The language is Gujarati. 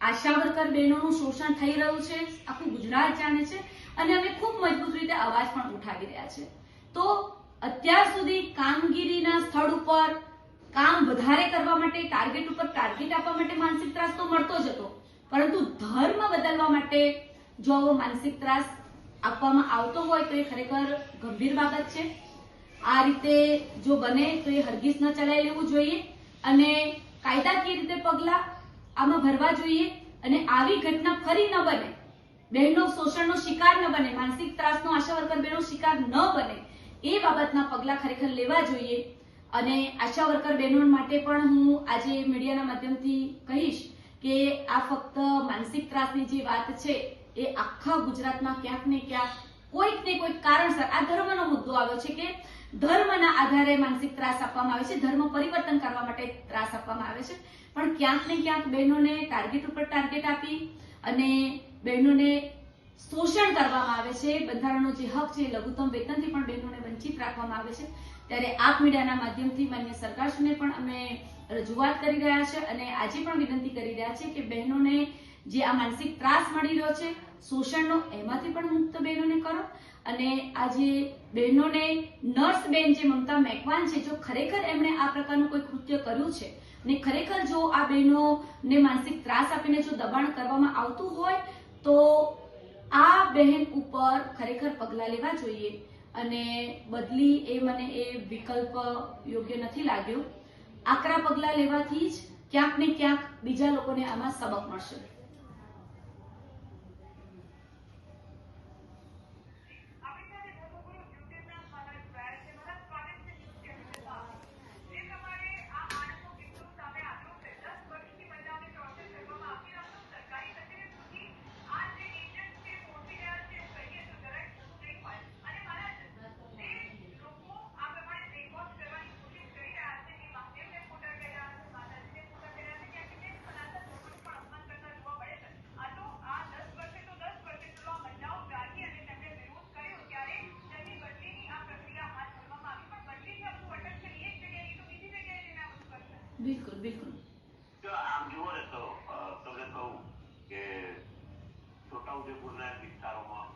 આશા વર્કર બહેનોનું શોષણ થઈ રહ્યું છે, આખું ગુજરાત જાણે છે અને અમે ખૂબ મજબૂત રીતે અવાજ પણ ઉઠાવી રહ્યા છે. તો અત્યાર સુધી કામગીરીના સ્થળ ઉપર કામ વધારે કરવા માટે ટાર્ગેટ ઉપર ટાર્ગેટ આપવા માટે માનસિક ત્રાસ તો મળતો જ હતો. પરંતુ ધર્મ બદલવા માટે જો આવો માનસિક ત્રાસ આપવામાં આવતો હોય તો એ ખરેખર ગંભીર બાબત છે. આ રીતે જો બને તો એ હરગીસ ન ચલાવી લેવું જોઈએ અને કાયદાકીય રીતે પગલા આમાં ભરવા જોઈએ અને આવી ઘટના ફરી ન બને. બહેનો શોષણનો શિકાર ન બને, માનસિક ત્રાસનો આશા વર્કર બહેનો શિકાર ન બને, એ બાબતના પગલા ખરેખર લેવા જોઈએ. અને આશા વર્કર બહેનો માટે પણ હું આજે મીડિયાના માધ્યમથી કહીશ કે આ ફક્ત માનસિક ત્રાસની જે વાત છે, એ આખા ગુજરાતમાં ક્યાંક ને ક્યાંક કોઈક ને કોઈક કારણસર આ ધર્મનો મુદ્દો આવ્યો છે કે ધર્મના આધારે માનસિક ત્રાસ આપવામાં આવે છે, ધર્મ પરિવર્તન કરવા માટે ત્રાસ આપવામાં આવે છે. પણ ક્યાંક ને ક્યાંક બહેનોને ટાર્ગેટ ઉપર ટાર્ગેટ આપી અને બહેનોને શોષણ કરવામાં આવે છે. બંધારણનો જે હક છે લઘુત્તમ વેતનથી પણ બહેનોને વંચિત રાખવામાં આવે છે. ત્યારે આપ મીડિયાના માધ્યમથી માન્ય સરકારશ્રીને પણ અમે રજૂઆત કરી રહ્યા છે અને આજે પણ વિનંતી કરી રહ્યા છે કે બહેનોને જે આ માનસિક ત્રાસ મળી રહ્યો છે, શોષણનો એમાંથી પણ મુક્ત બહેનોને કરો. અને આજે બહેનોને નર્સ બેન જે મમતા મેકવાન છે, જો ખરેખર એમણે આ પ્રકારનું કોઈ કૃત્ય કર્યું છે, ને ખરેખર જો આ બહેનોને માનસિક ત્રાસ આપીને જો દબાણ કરવામાં આવતું હોય, તો આ બહેન ઉપર ખરેખર પગલાં લેવા જોઈએ. અને બદલી એ મને એ વિકલ્પ યોગ્ય નથી લાગ્યો. આકરા પગલાં લેવાથી જ ક્યાંક ને ક્યાંક બીજા લોકોને આમાં સબક મળશે આપણી સાથે ધર્મગુરુ જ્યોતિર્નાથ મહારાજ જોડાયા છે મહારાજ સ્વાગત છે ન્યૂઝ ચેનલમાં જે પ્રમાણે આ માણસો કેટલું સામે આવ્યું છે દસ વર્ષથી મહિલાઓને ટોર્ચર કરવામાં આવતી હતું સરકારી કચેરી સુધી આ જે એજન્ટ છે પહોંચી રહ્યા છે એવું કહીએ તો જરાય ખોટું નહીં હોય અને મહારાજ જે લોકો આ પ્રમાણે બ્રેકવોશ કરવાની કોશિશ કરી રહ્યા છે કે મહાદેવને ખોટા કહી રહ્યા છે માતાજીને ખોટા કહી રહ્યા છે ક્યાંક ને ક્યાંક સનાતન ધર્મનું પણ અપમાન કરતા જોવા મળે છે આ તો આ દસ વર્ષે તો દસ વર્ષે ચલો આ મહિલાઓ જાગી અને તેમણે વિરોધ કર્યો ત્યારે તેમની બદલીની આ પ્રક્રિયા હાથ ધરવામાં આવી પણ બદલી જે બધું અટકશે એક જગ્યાએ તો બીજી જગ્યાએ જઈને આ બધું કરશે બિલકુલ બિલકુલ. આમ જુઓ ને તો તમને કહું કે છોટાઉદેપુરના વિસ્તારોમાં